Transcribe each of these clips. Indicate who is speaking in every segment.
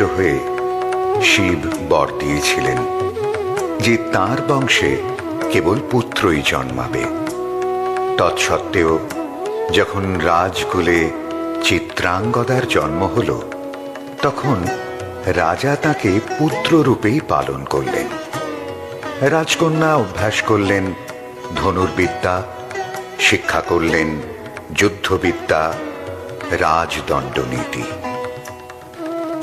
Speaker 1: যমরাজের হয়ে শিব বর দিয়েছিলেন, যে তার বংশে কেবল পুত্রই জন্মাবে। তৎসত্ত্বেও যখন রাজকুলে চিত্রাঙ্গদার জন্ম হল, তখন রাজা তাকে পুত্ররূপেই পালন করলেন। রাজকন্যা অভ্যাস করলেন, ধনুর্বিদ্যা শিক্ষা করলেন, যুদ্ধবিদ্যা, রাজদণ্ডনীতি।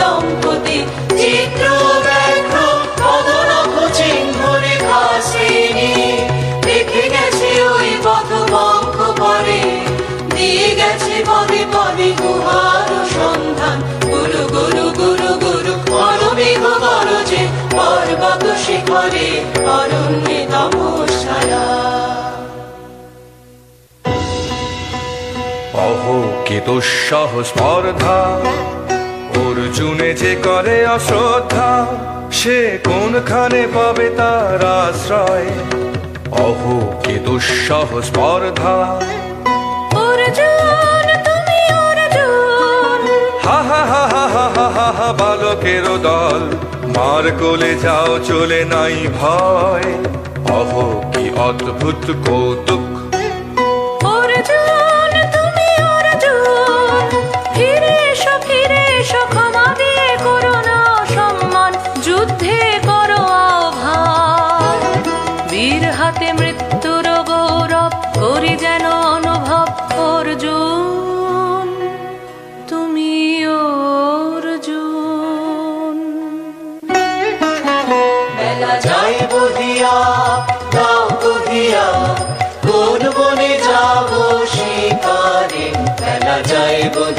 Speaker 2: দম্পতি, চিত্র ব্যাঘ্র পদনখ চিহ্ন রেখা শ্রেণি পদে পদে গুহার গুরু গুরু গুরু গুরু করমেঘ গরজে পর্বত শিখরে অরণ্যে তমসায়া
Speaker 3: অহো কি দুঃসহ স্পর্ধা। অর্জুনে যে করে অশ্রদ্ধা সে কোনখানে পাবে তার আশ্রয়? অহ কে দুঃসহ স্পর্ধা। হা হা হা হা হা হা দল। মার কোলে যাও চলে নাই ভয়। অহ কি অদ্ভুত কৌতুক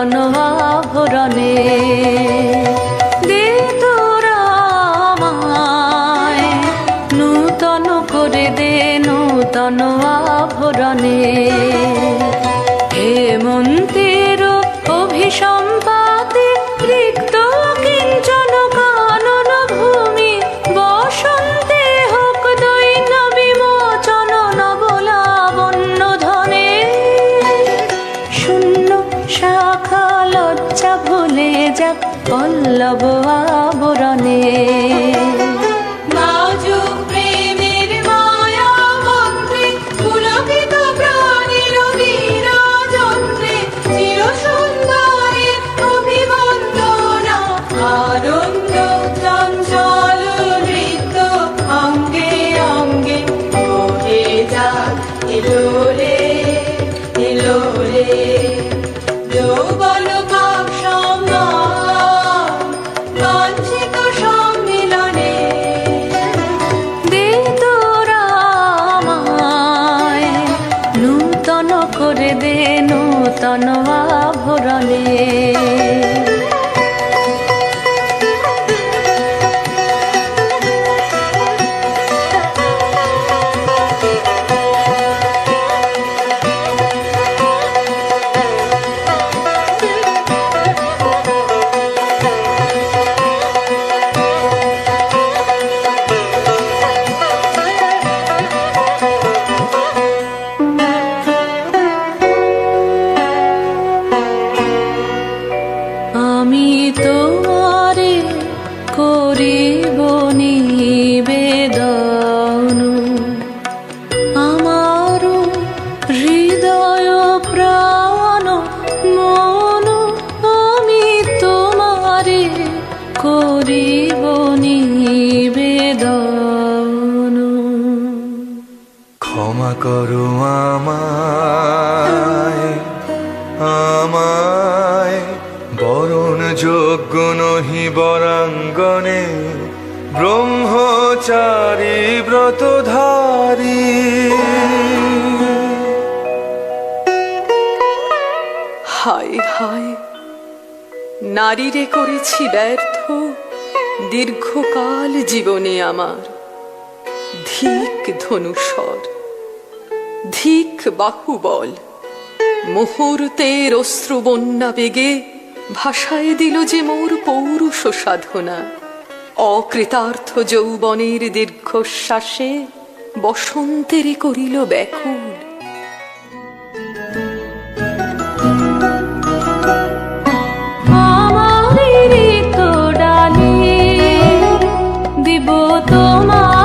Speaker 2: মিলন আভরণে দে তোরা নূতন করে দে নূতন আভরণে
Speaker 3: ব্রহ্মচারী ব্রতধারী।
Speaker 4: হায় হায়, নারীরে করেছি ব্যর্থ দীর্ঘকাল জীবনে আমার। ধিক ধনুষর, ধিক বাহুবল, মুহূর্তের অশ্রু বন্যা বেগে ভাষায় দিল যে মোর পৌরুষ সাধনা। অকৃতার্থ যৌবনের দীর্ঘশ্বাসে বসন্তেরে করিল ব্যাকুল।
Speaker 2: তোমার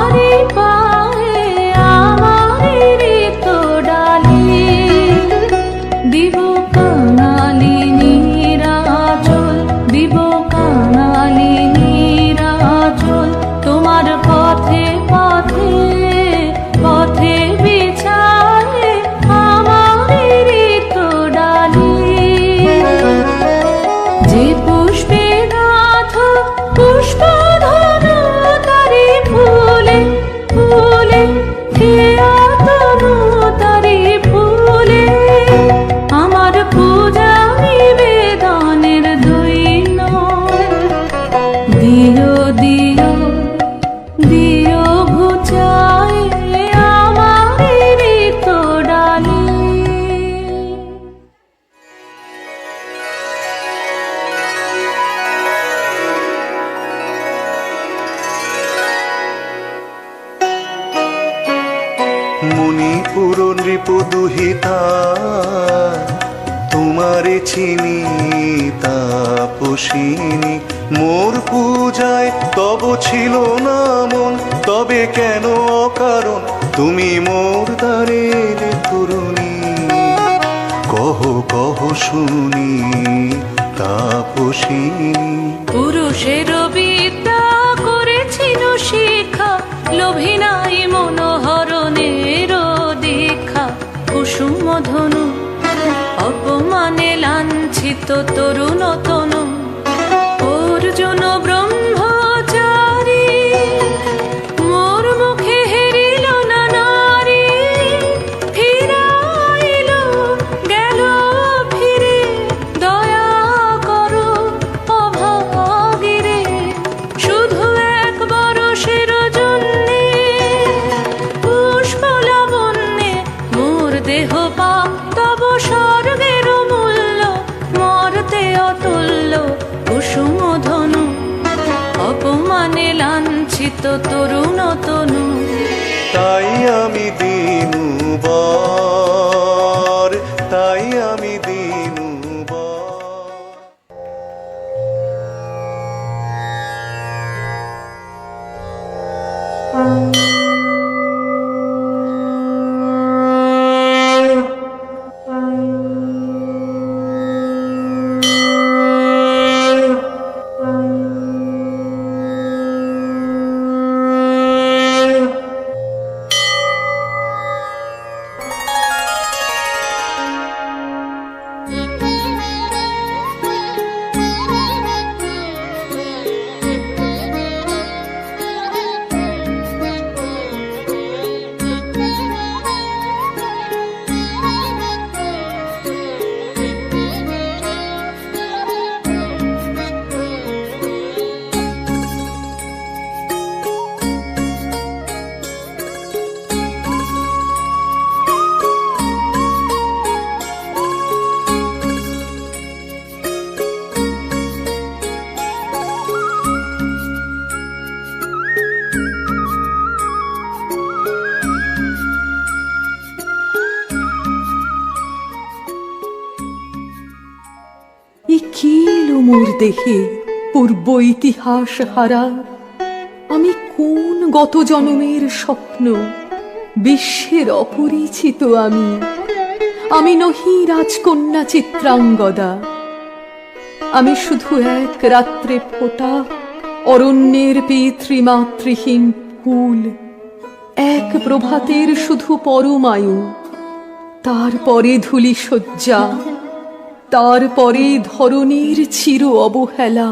Speaker 2: ত্রিপুর নৃপদুহিতা তোমারে
Speaker 5: চিনি তাপসিনী মোর পূজায় তব ছিল না মন, তবে কেন কারণ তুমি মোর দ্বারে তরুণী। কহ কহ শুনি তাপসিনী
Speaker 2: পুরুষের ধনু অপমানে লাঞ্ছিত তরুণতনু মোর
Speaker 6: দেহে পূর্ব ইতিহাস হারা। আমি কোন গত জনমের স্বপ্ন? বিশ্বের অপরিচিত আমি। আমি নহি রাজকন্যা চিত্রাঙ্গদা। আমি শুধু এক রাত্রে ফোটা অরণ্যের পিতৃমাতৃহীন ফুল। এক প্রভাতের শুধু পরমায়ু। তারপরে ধুলি শয্যা তারপরে ধরনীর চির অবহেলা।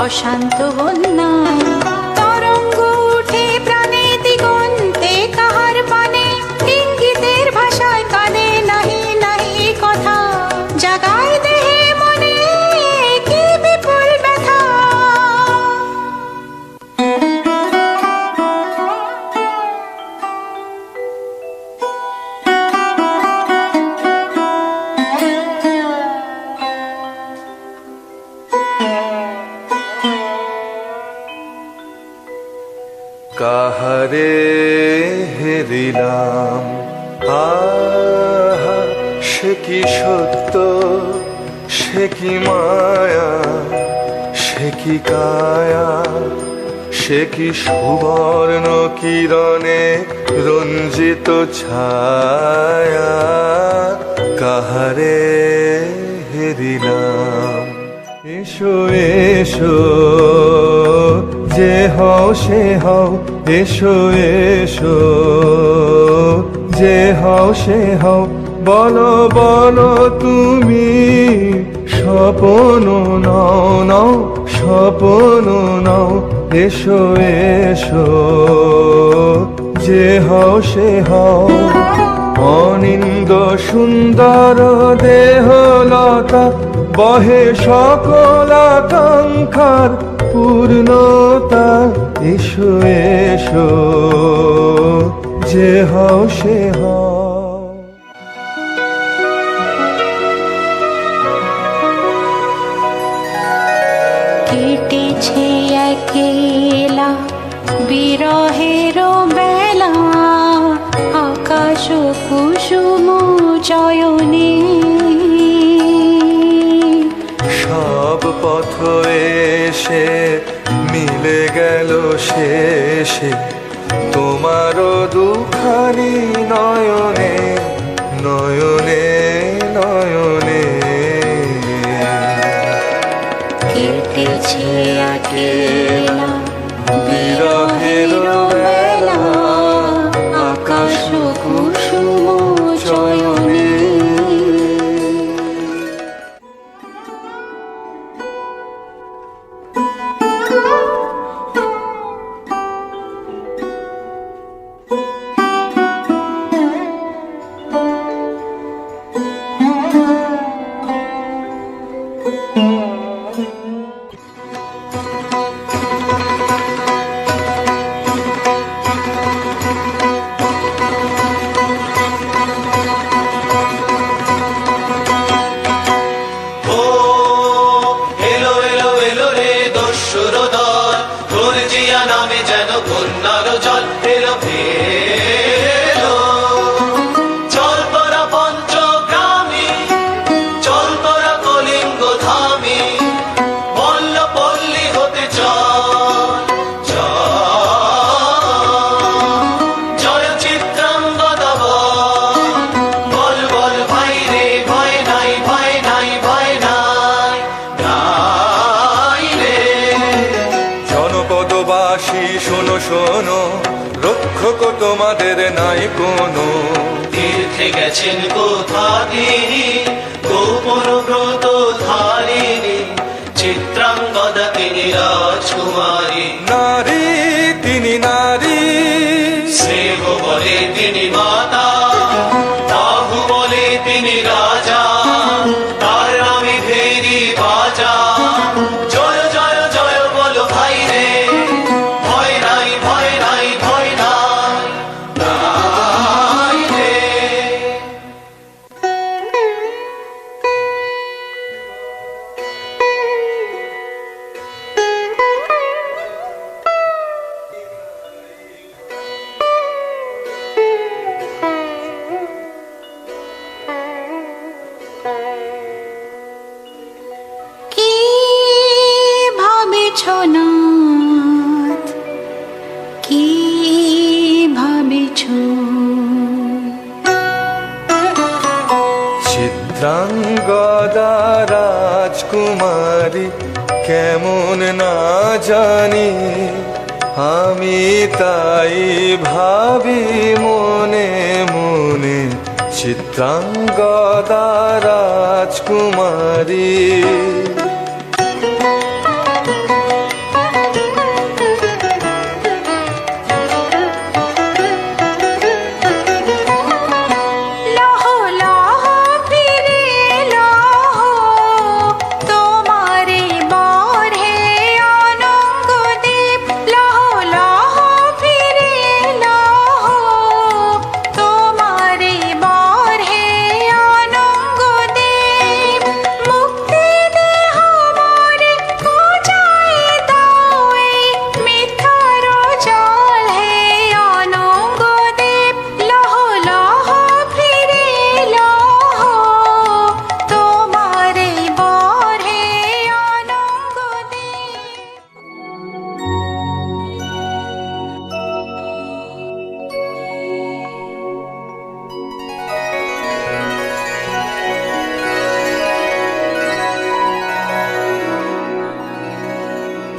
Speaker 7: অশান্ত বন্যায়
Speaker 3: রঞ্জিত ছায়া, কাহারে হেরিলাম এসো এসো, যে হও, সে হও, এসো এসো। যে হও, সে হও, বলো বলো তুমি, স্বপন নও নও, স্বপন নও, এসো এসো। যে হও, সে হও। অনিন্দ সুন্দর দেহ লতা বহে সকল আকাঙ্ক্ষার পূর্ণতা। এসো এসো। যে হও, সে হও।
Speaker 2: কেটেছে
Speaker 3: একই শেষে মিলে গেল শেষে। তোমারও দুখানি নয়নে শোনো রক্ষক তোমাদের নাই কোনো।
Speaker 8: তীর্থে গেছেন কোথা তিনি? গোপন ব্রত ধারিণী চিত্রাঙ্গদা তিনি রাজকুমারী
Speaker 3: নারী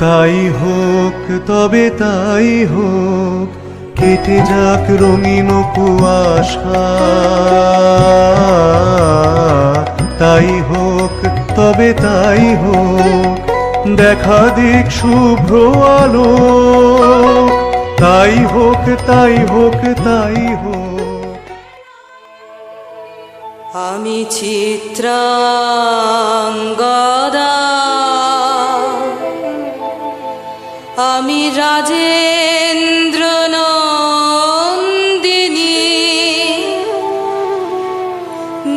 Speaker 3: তাই
Speaker 5: হোক, তবে তাই হোক, কেটে যাক রঙিন কুয়াশা। তাই হোক, তবে তাই হোক, দেখা দিক শুভ্র আলো তাই হোক তাই হোক তাই হোক।
Speaker 4: আমি চিত্রাঙ্গদা রাজেন্দ্র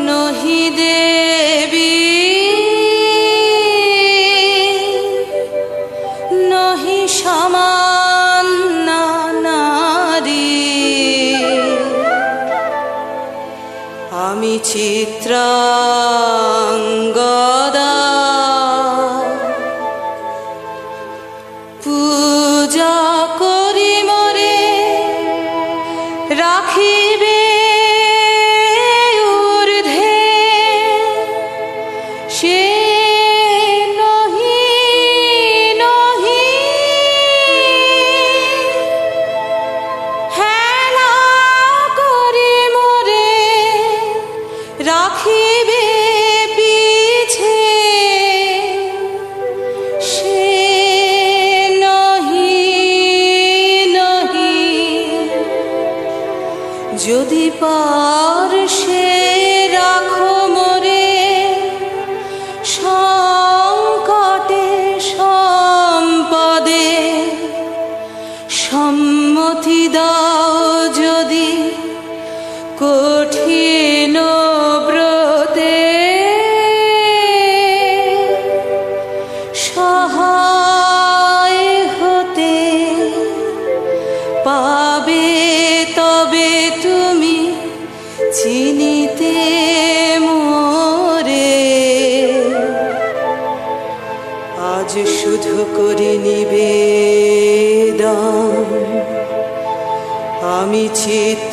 Speaker 4: নহি দেবী নহি সমান নারী। আমি চিত্রাঙ্গদা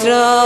Speaker 4: চিত্রাঙ্গদা